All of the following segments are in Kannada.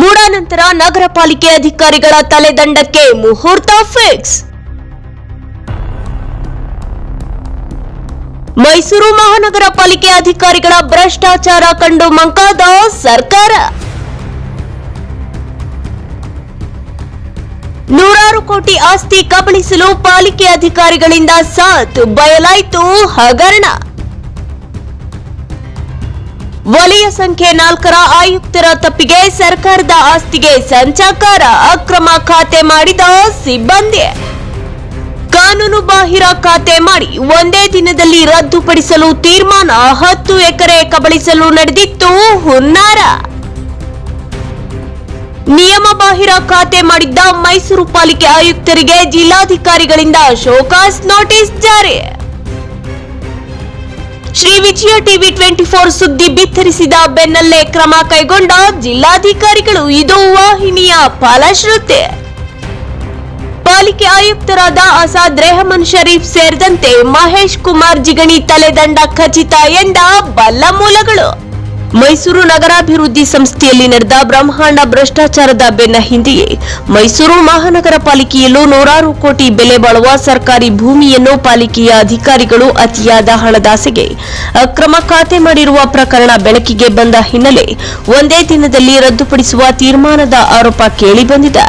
ಮೂಡ ನಂತರ ನಗರ ಪಾಲಿಕೆ ಅಧಿಕಾರಿಗಳ ತಲೆದಂಡಕ್ಕೆ ಮುಹೂರ್ತ ಫಿಕ್ಸ್ ಮೈಸೂರು ಮಹಾನಗರ ಪಾಲಿಕೆ ಅಧಿಕಾರಿಗಳ ಭ್ರಷ್ಟಾಚಾರ ಕಂಡು ಮಂಕಾದ ಸರ್ಕಾರ. ನೂರಾರು ಕೋಟಿ ಆಸ್ತಿ ಕಬಳಿಸಲು ಪಾಲಿಕೆ ಅಧಿಕಾರಿಗಳಿಂದ ಸಾಥ್ ಬಯಲಾಯಿತು ಹಗರಣ. ವಲಯ ಸಂಖ್ಯೆ ನಾಲ್ಕರ ಆಯುಕ್ತರ ತಪ್ಪಿಗೆ ಸರ್ಕಾರದ ಆಸ್ತಿಗೆ ಸಂಚಕಾರ ಅಕ್ರಮ ಖಾತೆ ಮಾಡಿದ ಸಿಬ್ಬಂದಿ. ಕಾನೂನು ಬಾಹಿರ ಖಾತೆ ಮಾಡಿ ಒಂದೇ ದಿನದಲ್ಲಿ ರದ್ದುಪಡಿಸಲು ತೀರ್ಮಾನ ಹತ್ತು ಎಕರೆ ಕಬಳಿಸಲು ನಡೆದಿತ್ತು ಹುನ್ನಾರ. ನಿಯಮ ಬಾಹಿರ ಖಾತೆ ಮಾಡಿದ್ದ ಮೈಸೂರು ಪಾಲಿಕೆ ಆಯುಕ್ತರಿಗೆ ಜಿಲ್ಲಾಧಿಕಾರಿಗಳಿಂದ ಶೋಕಾಸ್ ನೋಟಿಸ್ ಜಾರಿ. Shri Vijaya TV twenty four ಸುದ್ದಿ ಬಿತ್ತರಿಸಿದ ಬೆನ್ನಲ್ಲೇ ಕ್ರಮ ಕೈಗೊಂಡ ಜಿಲ್ಲಾಧಿಕಾರಿಗಳು ಇದು ವಾಹಿನಿಯ ಫಲಶ್ರುತಿ. ಪಾಲಿಕೆ ಆಯುಕ್ತರಾದ ಅಸಾದ್ ರೆಹಮನ್ ಶರೀಫ್ ಸೇರಿದಂತೆ ಮಹೇಶ್ ಕುಮಾರ್ ಜಿಗಣಿ ತಲೆದಂಡ ಖಚಿತ ಎಂದ ಬಲ್ಲ ಮೂಲಗಳು. ಮೈಸೂರು ನಗರಾಭಿವೃದ್ಧಿ ಸಂಸ್ಥೆಯಲ್ಲಿ ನಡೆದ ಬ್ರಹ್ಮಾಂಡ ಭ್ರಷ್ಟಾಚಾರದ ಬೆನ್ನ ಹಿಂದೆಯೇ ಮೈಸೂರು ಮಹಾನಗರ ಪಾಲಿಕೆಯಲ್ಲೂ ನೂರಾರು ಕೋಟಿ ಬೆಲೆ ಬಾಳುವ ಸರ್ಕಾರಿ ಭೂಮಿಯನ್ನು ಪಾಲಿಕೆಯ ಅಧಿಕಾರಿಗಳು ಅತಿಯಾದ ಹಣದಾಸೆಗೆ ಅಕ್ರಮ ಖಾತೆ ಮಾಡಿರುವ ಪ್ರಕರಣ ಬೆಳಕಿಗೆ ಬಂದ ಹಿನ್ನೆಲೆ ಒಂದೇ ದಿನದಲ್ಲಿ ರದ್ದುಪಡಿಸುವ ತೀರ್ಮಾನದ ಆರೋಪ ಕೇಳಿಬಂದಿದೆ.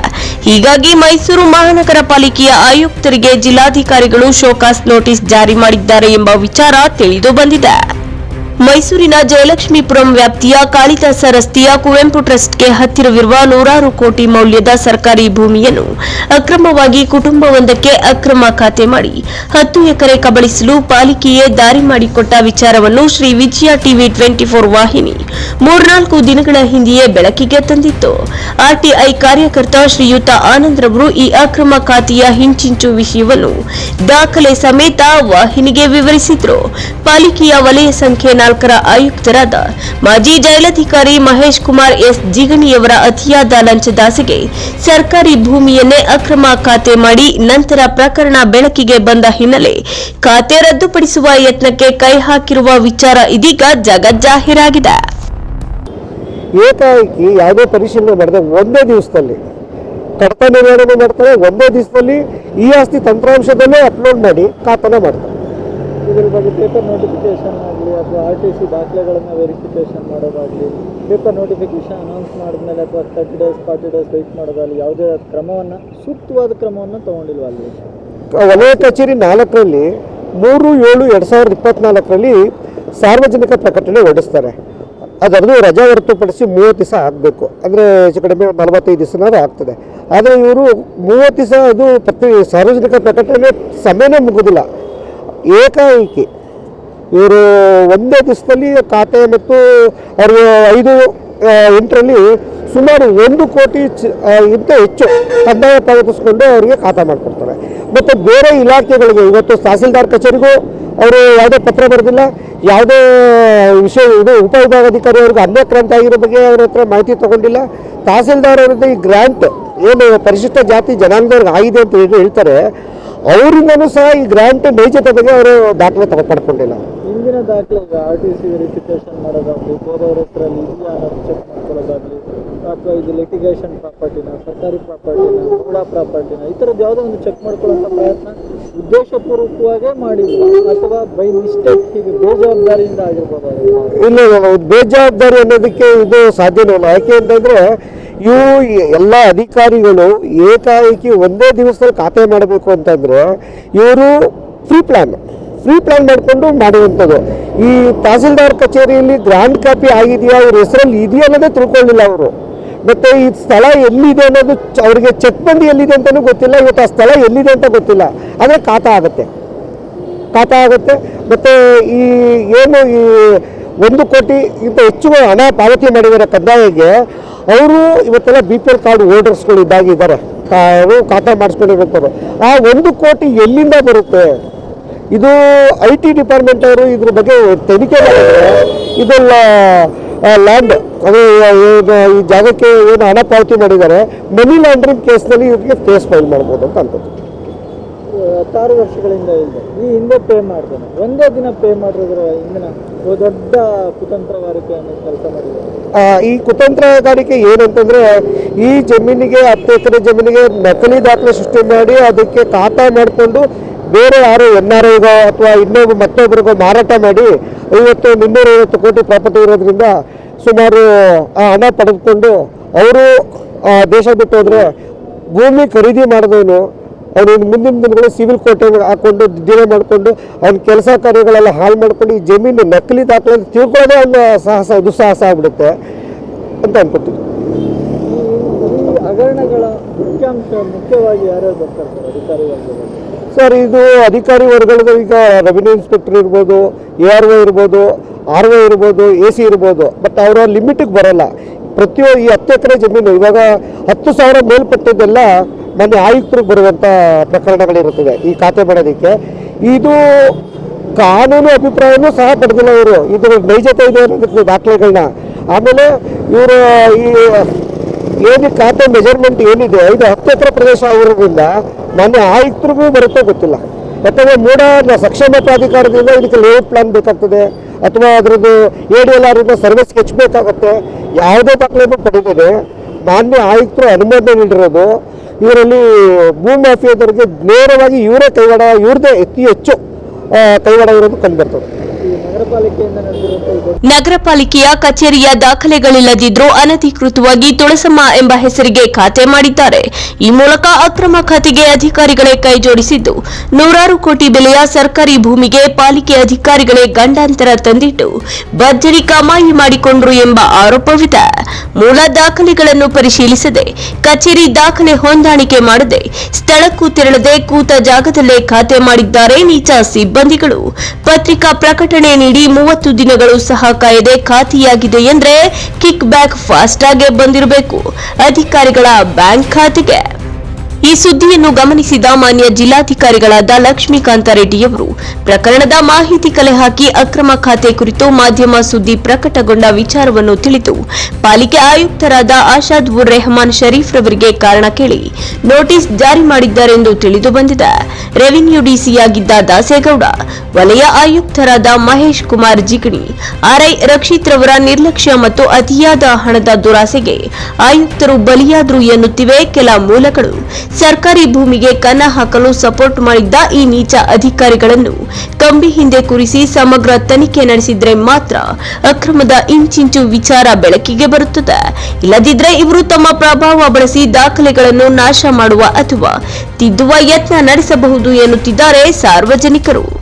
ಹೀಗಾಗಿ ಮೈಸೂರು ಮಹಾನಗರ ಪಾಲಿಕೆಯ ಆಯುಕ್ತರಿಗೆ ಜಿಲ್ಲಾಧಿಕಾರಿಗಳು ಶೋಕಾಸ್ ನೋಟಿಸ್ ಜಾರಿ ಮಾಡಿದ್ದಾರೆ ಎಂಬ ವಿಚಾರ ತಿಳಿದು ಬಂದಿದೆ. ಮೈಸೂರಿನ ಜಯಲಕ್ಷ್ಮೀಪುರಂ ವ್ಯಾಪ್ತಿಯ ಕಾಳಿದಾಸ ರಸ್ತೆಯ ಕುವೆಂಪು ಟ್ರಸ್ಟ್ಗೆ ಹತ್ತಿರವಿರುವ ನೂರಾರು ಕೋಟಿ ಮೌಲ್ಯದ ಸರ್ಕಾರಿ ಭೂಮಿಯನ್ನು ಅಕ್ರಮವಾಗಿ ಕುಟುಂಬವೊಂದಕ್ಕೆ ಅಕ್ರಮ ಖಾತೆ ಮಾಡಿ, ಹತ್ತು ಎಕರೆ ಕಬಳಿಸಲು ಪಾಲಿಕೆಯೇ ದಾರಿ ಮಾಡಿಕೊಟ್ಟ ವಿಚಾರವನ್ನು Shri Vijaya TV twenty four ವಾಹಿನಿ ಮೂರ್ನಾಲ್ಕು ದಿನಗಳ ಹಿಂದೆಯೇ ಬೆಳಕಿಗೆ ತಂದಿತ್ತು. ಆರ್ಟಿಐ ಕಾರ್ಯಕರ್ತ ಶ್ರೀಯುತ ಆನಂದ್ ರವರು ಈ ಅಕ್ರಮ ಖಾತೆಯ ಹಿಂಚಿಂಚು ವಿಷಯವನ್ನು ದಾಖಲೆ ಸಮೇತ ವಾಹಿನಿಗೆ ವಿವರಿಸಿದ್ರು. ಪಾಲಿಕೆಯ ವಲಯ ಸಂಖ್ಯೆ ನಾಲ್ಕರ ಆಯುಕ್ತರಾದ ಮಾಜಿ ಜೈಲಾಧಿಕಾರಿ ಮಹೇಶ್ ಕುಮಾರ್ ಎಸ್ ಜಿಗಣಿಯವರ ಅತಿಯಾದ ಲಂಚದಾಸೆಗೆ ಸರ್ಕಾರಿ ಭೂಮಿಯನ್ನೇ ಅಕ್ರಮ ಖಾತೆ ಮಾಡಿ ನಂತರ ಪ್ರಕರಣ ಬೆಳಕಿಗೆ ಬಂದ ಹಿನ್ನೆಲೆ ಖಾತೆ ರದ್ದುಪಡಿಸುವ ಯತ್ನಕ್ಕೆ ಕೈ ಹಾಕಿರುವ ವಿಚಾರ ಇದೀಗ ಜಗಜ್ಜಾಹೀರಾಗಿದೆ. ಏಕಾಏಕಿ ಯಾವುದೇ ಪರಿಶೀಲನೆ ಮಾಡದೆ ಒಂದೇ ದಿವಸದಲ್ಲಿ, ಕಡತ ನಿರ್ವಹಣೆ ಮಾಡ್ತಾರೆ, ಒಂದೇ ದಿವಸದಲ್ಲಿ ಈ ಆಸ್ತಿ ತಂತ್ರಾಂಶದಲ್ಲೇ ಅಪ್ಲೋಡ್ ಮಾಡಿ ಖಾತನ ಮಾಡ್ತಾರೆ. ಇದ್ರ ಬಗ್ಗೆ ಪೇಪರ್ ನೋಟಿಫಿಕೇಶನ್ ಅಥವಾ ಆರ್ ಟಿ ಸಿ ದಾಖಲೆಗಳನ್ನು ವೆರಿಫಿಕೇಶನ್ ಮಾಡೋದಾಗಲಿ ಪೇಪರ್ ನೋಟಿಫಿಕೇಶನ್ ಅನೌನ್ಸ್ ಮಾಡಿದ್ಮೇಲೆ ಅಥವಾ thirty days forty days wait ಮಾಡೋದಾಗಲಿ, ಯಾವುದೇ ಕ್ರಮವನ್ನು, ಸೂಕ್ತವಾದ ಕ್ರಮವನ್ನು ತೊಗೊಂಡಿಲ್ವ ಅಲ್ಲಿ? ವಲಯ ಕಚೇರಿ ನಾಲ್ಕರಲ್ಲಿ ಮೂರು, ಏಳು, ಎರಡು ಸಾವಿರದ ಇಪ್ಪತ್ನಾಲ್ಕರಲ್ಲಿ ಸಾರ್ವಜನಿಕ ಪ್ರಕಟಣೆ ಹೊರಡಿಸ್ತಾರೆ. ಅದರದ್ದು ರಜಾ ಹೊರತುಪಡಿಸಿ ಮೂವತ್ತು ದಿವಸ ಆಗಬೇಕು. ಅಂದರೆ ಹೆಚ್ಚು ಕಡಿಮೆ ನಲವತ್ತೈದು ದಿವಸನಾದ್ರೂ ಆಗ್ತದೆ. ಆದರೆ ಇವರು ಮೂವತ್ತು ದಿವಸ ಅದು ಪ್ರತಿ ಸಾರ್ವಜನಿಕ ಪ್ರಕಟಣೆ ಸಮಯನೇ ಮುಗುದಿಲ್ಲ. ಏಕಾಏಕಿ ಇವರು ಒಂದೇ ದಿವಸದಲ್ಲಿ ಖಾತೆ ಮತ್ತು ಅವರು ಐದು ಎಂಟರಲ್ಲಿ ಸುಮಾರು ಒಂದು ಕೋಟಿ ಇಂತ ಹೆಚ್ಚು ಕಡ್ಡಾಯ ಪಾವತಿಸ್ಕೊಂಡು ಅವರಿಗೆ ಖಾತೆ ಮಾಡಿಕೊಡ್ತಾರೆ. ಮತ್ತು ಬೇರೆ ಇಲಾಖೆಗಳಿಗೆ, ಇವತ್ತು ತಹಸೀಲ್ದಾರ್ ಕಚೇರಿಗೂ ಅವರು ಯಾವುದೇ ಪತ್ರ ಬರೆದಿಲ್ಲ. ಯಾವುದೇ ವಿಷಯ, ಇದು ಉಪವಿಭಾಗಾಧಿಕಾರಿ ಅವ್ರಿಗೆ ಅನ್ಯಕ್ರಾಂತ ಆಗಿರೋ ಬಗ್ಗೆ ಅವ್ರ ಹತ್ರ ಮಾಹಿತಿ ತಗೊಂಡಿಲ್ಲ. ತಹಸೀಲ್ದಾರ್ ಅವ್ರದ್ದು ಈ ಗ್ರ್ಯಾಂಟ್ ಏನು ಪರಿಶಿಷ್ಟ ಜಾತಿ ಜನಾಂಗದವ್ರಿಗೆ ಆಗಿದೆ ಅಂತ ಹೇಳಿ ಹೇಳ್ತಾರೆ. ಅವರಿಂದನೂ ಸಹ ಈ ಗ್ರಾಂಟ್ ನೈಜ ಬಗ್ಗೆ ಅವರು ದಾಖಲೆ ತಗೊ ಪಡ್ಕೊಂಡಿಲ್ಲ. ಹಿಂದಿನ ದಾಖಲೆ ಆರ್ ಟಿ ಸಿ ವೆರಿಫಿಕೇಶನ್ ಮಾಡೋದಾಗಲಿ ಬೇರೆಯವ್ರ ಹೆಸರಲ್ಲಿ ಇದೆಯಾ ಅನ್ನೋದು ಚೆಕ್ ಮಾಡ್ಕೊಳ್ಳೋದಾಗಲಿ ಅಥವಾ ಇದು ಲಿಟಿಗೇಷನ್ ಪ್ರಾಪರ್ಟಿನ ಸರ್ಕಾರಿ ಪ್ರಾಪರ್ಟಿನ ಕೂಡ ಪ್ರಾಪರ್ಟಿನ ಈ ಥರದ್ದು ಯಾವುದೋ ಒಂದು ಚೆಕ್ ಮಾಡ್ಕೊಳ್ಳೋಂಥ ಪ್ರಯತ್ನ ಉದ್ದೇಶಪೂರ್ವಕವಾಗೇ ಮಾಡಿದ್ರು. ಅಥವಾ ಬೈ ಮಿಸ್ಟೇಕ್ ಹೀಗೆ ಬೇಜವಾಬ್ದಾರಿಯಿಂದ ಆಗಿರ್ಬೋದು. ಇಲ್ಲ. ಬೇಜವಾಬ್ದಾರಿ ಅನ್ನೋದಕ್ಕೆ ಇದು ಸಾಧ್ಯನೇ ಇಲ್ಲ. ಯಾಕೆ ಅಂತಂದ್ರೆ ಇವು ಎಲ್ಲ ಅಧಿಕಾರಿಗಳು ಏಕಾಏಕಿ ಒಂದೇ ದಿವಸದಲ್ಲಿ ಖಾತೆ ಮಾಡಬೇಕು ಅಂತಂದ್ರೆ ಇವರು ಫ್ರೀ ಪ್ಲಾನ್ ಫ್ರೀ ಪ್ಲಾನ್ ಮಾಡಿಕೊಂಡು ಮಾಡುವಂಥದ್ದು. ಈ ತಹಸೀಲ್ದಾರ್ ಕಚೇರಿಯಲ್ಲಿ ಗ್ರ್ಯಾಂಡ್ ಕಾಪಿ ಆಗಿದೆಯಾ ಇವ್ರ ಹೆಸರಲ್ಲಿ ಇದೆಯಾ ಅನ್ನೋದೇ ತಿಳ್ಕೊಳ್ಳಿಲ್ಲ ಅವರು. ಮತ್ತು ಈ ಸ್ಥಳ ಎಲ್ಲಿದೆ ಅನ್ನೋದು ಅವರಿಗೆ ಚೆಕ್ ಬಂದು ಎಲ್ಲಿದೆ ಅಂತಲೂ ಗೊತ್ತಿಲ್ಲ, ಇವತ್ತು ಆ ಸ್ಥಳ ಎಲ್ಲಿದೆ ಅಂತ ಗೊತ್ತಿಲ್ಲ. ಆದರೆ ಖಾತಾ ಆಗುತ್ತೆ. ಖಾತ ಆಗುತ್ತೆ. ಮತ್ತು ಈ ಏನು ಈ ಒಂದು ಕೋಟಿಗಿಂತ ಹೆಚ್ಚು ಹಣ ಪಾವತಿ ಮಾಡಿದರೆ ಕಂದಾಯಗೆ ಅವರು ಇವತ್ತೆಲ್ಲ ಬಿ ಪಿ ಎಲ್ ಕಾರ್ಡ್ ಹೋಲ್ಡರ್ಸ್ಗಳು ಇದ್ದಾಗಿದ್ದಾರೆ ಅವರು ಖಾತಾ ಮಾಡಿಸ್ಕೊಂಡಿರುವಂಥವ್ರು ಆ ಒಂದು ಕೋಟಿ ಎಲ್ಲಿಂದ ಬರುತ್ತೆ? ಇದು ಐ ಟಿ ಡಿಪಾರ್ಟ್ಮೆಂಟ್ ಅವರು ಇದ್ರ ಬಗ್ಗೆ ತನಿಖೆ ಮಾಡಿದ್ರೆ ಇದೆಲ್ಲ ಲ್ಯಾಂಡ್ ಅದು ಈ ಜಾಗಕ್ಕೆ ಏನು ಹಣ ಪಾವತಿ ಮಾಡಿದ್ದಾರೆ ಮನಿ ಲಾಂಡ್ರಿಂಗ್ ಕೇಸ್ನಲ್ಲಿ ಇವರಿಗೆ ಕೇಸ್ ಫೈಲ್ ಮಾಡ್ಬೋದು ಅಂತ ಅನ್ಕೋತೀನಿ ಹತ್ತಾರು ವರ್ಷಗಳಿಂದ ಇದೆ. ಈ ಹಿಂದೆ ಪೇ ಮಾಡ್ತಾನೆ ಒಂದೇ ದಿನ ಪೇ ಮಾಡಿರೋದ್ರ ಹಿಂದಿನ ದೊಡ್ಡ ಕುತಂತ್ರಗಾರಿಕೆಯನ್ನು ಕೆಲಸ ಮಾಡಿದ್ದಾರೆ ಈ ಕುತಂತ್ರಗಾರಿಕೆ ಏನಂತಂದ್ರೆ, ಈ ಜಮೀನಿಗೆ, ಹತ್ತು ಎಕರೆ ಜಮೀನಿಗೆ ನಕಲಿ ದಾಖಲೆ ಸೃಷ್ಟಿ ಮಾಡಿ ಅದಕ್ಕೆ ಖಾತಾ ಮಾಡಿಕೊಂಡು ಬೇರೆ ಯಾರು ಎನ್ ಆರ್ ಐಗೋ ಅಥವಾ ಇನ್ನೊಬ್ಬ ಮತ್ತೊಬ್ಬರಿಗೋ ಮಾರಾಟ ಮಾಡಿ ಐವತ್ತು ಮುನ್ನೂರ ಐವತ್ತು ಕೋಟಿ ಪ್ರಾಪರ್ಟಿ ಇರೋದ್ರಿಂದ ಸುಮಾರು, ಆ, ಹಣ ಪಡೆದುಕೊಂಡು ಅವರು ದೇಶ ಬಿಟ್ಟು ಹೋದ್ರೆ ಭೂಮಿ ಖರೀದಿ ಮಾಡಿದವನು ಅವನು ಇನ್ನು ಮುಂದಿನ ದಿನಗಳು ಸಿವಿಲ್ ಕೋರ್ಟ್ ಹಾಕೊಂಡು ದಿನ ಮಾಡಿಕೊಂಡು ಅವ್ನ ಕೆಲಸ ಕಾರ್ಯಗಳೆಲ್ಲ ಹಾಳು ಮಾಡ್ಕೊಂಡು ಈ ಜಮೀನು ನಕಲಿ ದಾಖಲೆ ತಿಳ್ಕೊಳ್ಳೋದೇ ಅವನ ಸಾಹಸ ದುಸ್ಸಾಹಸ ಆಗ್ಬಿಡುತ್ತೆ ಅಂತ ಅನ್ಕೊತೀವಿ ಹಗರಣಗಳ ಮುಖ್ಯಾಂಶ ಮುಖ್ಯವಾಗಿ ಯಾರ್ಯಾರು ಬರ್ತಾರೆ ಸರ್ ಇದು ಅಧಿಕಾರಿ ವರ್ಗದ ಈಗ ರೆವಿನ್ಯೂ ಇನ್ಸ್ಪೆಕ್ಟರ್ ಇರ್ಬೋದು ಎ ಆರ್ ಒ ಇರ್ಬೋದು ಆರ್ ಒ ಇರ್ಬೋದು ಎ ಸಿ ಇರ್ಬೋದು ಬಟ್ ಅವರ ಲಿಮಿಟಿಗೆ ಬರಲ್ಲ. ಪ್ರತಿಯೊ ಈ ಹತ್ತು ಎಕರೆ ಜಮೀನು ಇವಾಗ ಹತ್ತು ಸಾವಿರ ಮೇಲ್ಪಟ್ಟಿದ್ದೆಲ್ಲ ಮೊನ್ನೆ ಆಯುಕ್ತರಿಗೆ ಬರುವಂಥ ಪ್ರಕರಣಗಳಿರುತ್ತದೆ ಈ ಖಾತೆ ಮಾಡೋದಕ್ಕೆ ಇದು ಕಾನೂನು ಅಭಿಪ್ರಾಯನೂ ಸಹ ಪಡೆದಿಲ್ಲ ಇವರು. ಇದರ ನೈಜತೆ ಇದೆ ಅನ್ನೋದಕ್ಕೆ ದಾಖಲೆಗಳನ್ನ. ಆಮೇಲೆ ಇವರು ಈ ಏನು ಖಾತೆ ಮೆಜರ್ಮೆಂಟ್ ಏನಿದೆ ಇದು ಹತ್ತು ಪ್ರದೇಶ ಆಗಿರೋದ್ರಿಂದ ಮೊನ್ನೆ ಆಯುಕ್ತರಿಗೂ ಬರುತ್ತೋ ಗೊತ್ತಿಲ್ಲ. ಯಾಕಂದರೆ ಮೂಡ ಸಕ್ಷಮ ಪ್ರಾಧಿಕಾರದಿಂದ ಇದಕ್ಕೆ ಲೇಔಟ್ ಪ್ಲಾನ್ ಬೇಕಾಗ್ತದೆ, ಅಥವಾ ಅದರದ್ದು ಎ ಡಿ ಎಲ್ ಆರಿಂದ ಸರ್ವಿಸ್ ಹೆಚ್ಚಬೇಕಾಗತ್ತೆ ಬೇಕಾಗುತ್ತೆ. ಯಾವುದೇ ದಾಖಲೆಯನ್ನು ಪಡೆದಿದೆ. ಮಾನ್ಯ ಆಯುಕ್ತರು ಅನುಮೋದನೆ ನೀಡಿರೋದು ಇವರಲ್ಲಿ ಭೂ ಮಾಫಿಯಾದವರಿಗೆ ನೇರವಾಗಿ ಇವರೇ ಕೈವಾಡ ಇವ್ರದ್ದೇ ಅತಿ ಹೆಚ್ಚು ಕೈವಾಡ ಇರೋದು ಕಂಡುಬರ್ತದೆ ನಗರ ಪಾಲಿಕೆಯ ಕಚೇರಿಯ ದಾಖಲೆಗಳಿಲ್ಲದಿದ್ರೂ ಅನಧಿಕೃತವಾಗಿ ತುಳಸಮ್ಮ ಎಂಬ ಹೆಸರಿಗೆ ಖಾತೆ ಮಾಡಿದ್ದಾರೆ. ಈ ಮೂಲಕ ಅಕ್ರಮ ಖಾತೆಗೆ ಅಧಿಕಾರಿಗಳೇ ಕೈಜೋಡಿಸಿದ್ದು ನೂರಾರು ಕೋಟಿ ಬೆಲೆಯ ಸರ್ಕಾರಿ ಭೂಮಿಗೆ ಪಾಲಿಕೆ ಅಧಿಕಾರಿಗಳೇ ಗಂಡಾಂತರ ತಂದಿಟ್ಟು ಭರ್ಜರಿ ಕಮಾಯಿ ಮಾಡಿಕೊಂಡ್ರು ಎಂಬ ಆರೋಪವಿದೆ. ಮೂಲ ದಾಖಲೆಗಳನ್ನು ಪರಿಶೀಲಿಸದೆ ಕಚೇರಿ ದಾಖಲೆ ಹೊಂದಾಣಿಕೆ ಮಾಡದೆ ಸ್ಥಳಕ್ಕೂ ತೆರಳದೆ ಕೂತ ಜಾಗದಲ್ಲೇ ಖಾತೆ ಮಾಡಿದ್ದಾರೆ ನೀಚ ಸಿಬ್ಬಂದಿಗಳು. ಪತ್ರಿಕಾ ಪ್ರಕಟಣೆ ನೀಡಿ ಮೂವತ್ತು ದಿನಗಳು ಸಹ ಕಾಯದೆ ಖಾತೆಯಾಗಿದೆ ಎಂದ್ರೆ ಕಿಕ್ ಬ್ಯಾಕ್ ಫಾಸ್ಟ್ ಆಗಿ ಬಂದಿರಬೇಕು. ಅಧಿಕಾರಿಗಳ ಬ್ಯಾಂಕ್ ಖಾತೆಗೆ ಈ ಸುದ್ದಿಯನ್ನು ಗಮನಿಸಿದ ಮಾನ್ಯ ಜಿಲ್ಲಾಧಿಕಾರಿಗಳಾದ ಲಕ್ಷ್ಮೀಕಾಂತ ರೆಡ್ಡಿಯವರು, ಪ್ರಕರಣದ ಮಾಹಿತಿ ಕಲೆ ಹಾಕಿ ಅಕ್ರಮ ಖಾತೆ ಕುರಿತು ಮಾಧ್ಯಮ ಸುದ್ದಿ ಪ್ರಕಟಗೊಂಡ ವಿಚಾರವನ್ನು ತಿಳಿದು, ಪಾಲಿಕೆ ಆಯುಕ್ತರಾದ ಆಶಾದ್ ಉರ್ ರೆಹಮಾನ್ ಶರೀಫ್ ರವರಿಗೆ ಕಾರಣ ಕೇಳಿ ನೋಟಿಸ್ ಜಾರಿ ಮಾಡಿದ್ದಾರೆಂದು ತಿಳಿದು ಬಂದಿದೆ. ರೆವಿನ್ಯೂ ಡಿಸಿಯಾಗಿದ್ದ ದಾಸೇಗೌಡ, ವಲಯ ಆಯುಕ್ತರಾದ ಮಹೇಶ್ ಕುಮಾರ್ ಜಿಗಣಿ, ಆರ್ಐ ರಕ್ಷಿತ್ ರವರ ನಿರ್ಲಕ್ಷ್ಯ ಮತ್ತು ಅತಿಯಾದ ಹಣದ ದುರಾಸೆಗೆ ಆಯುಕ್ತರು ಬಲಿಯಾದ್ರು ಎನ್ನುತ್ತಿವೆ ಕೆಲ ಮೂಲಗಳು. ಸರ್ಕಾರಿ ಭೂಮಿಗೆ ಕನ್ನ ಹಾಕಲು ಸಪೋರ್ಟ್ ಮಾಡಿದ್ದ ಈ ನೀಚ ಅಧಿಕಾರಿಗಳನ್ನು ಕಂಬಿ ಹಿಂದೆ ಕುರಿಸಿ ಸಮಗ್ರ ತನಿಖೆ ನಡೆಸಿದ್ರೆ ಮಾತ್ರ ಅಕ್ರಮದ ಇಂಚಿಂಚು ವಿಚಾರ ಬೆಳಕಿಗೆ ಬರುತ್ತದೆ. ಇಲ್ಲದಿದ್ರೆ ಇವರು ತಮ್ಮ ಪ್ರಭಾವ ಬಳಸಿ ದಾಖಲೆಗಳನ್ನು ನಾಶ ಮಾಡುವ ಅಥವಾ ತಿದ್ದುವ ಯತ್ನ ನಡೆಸಬಹುದು ಎನ್ನುತ್ತಿದ್ದಾರೆ ಸಾರ್ವಜನಿಕರು.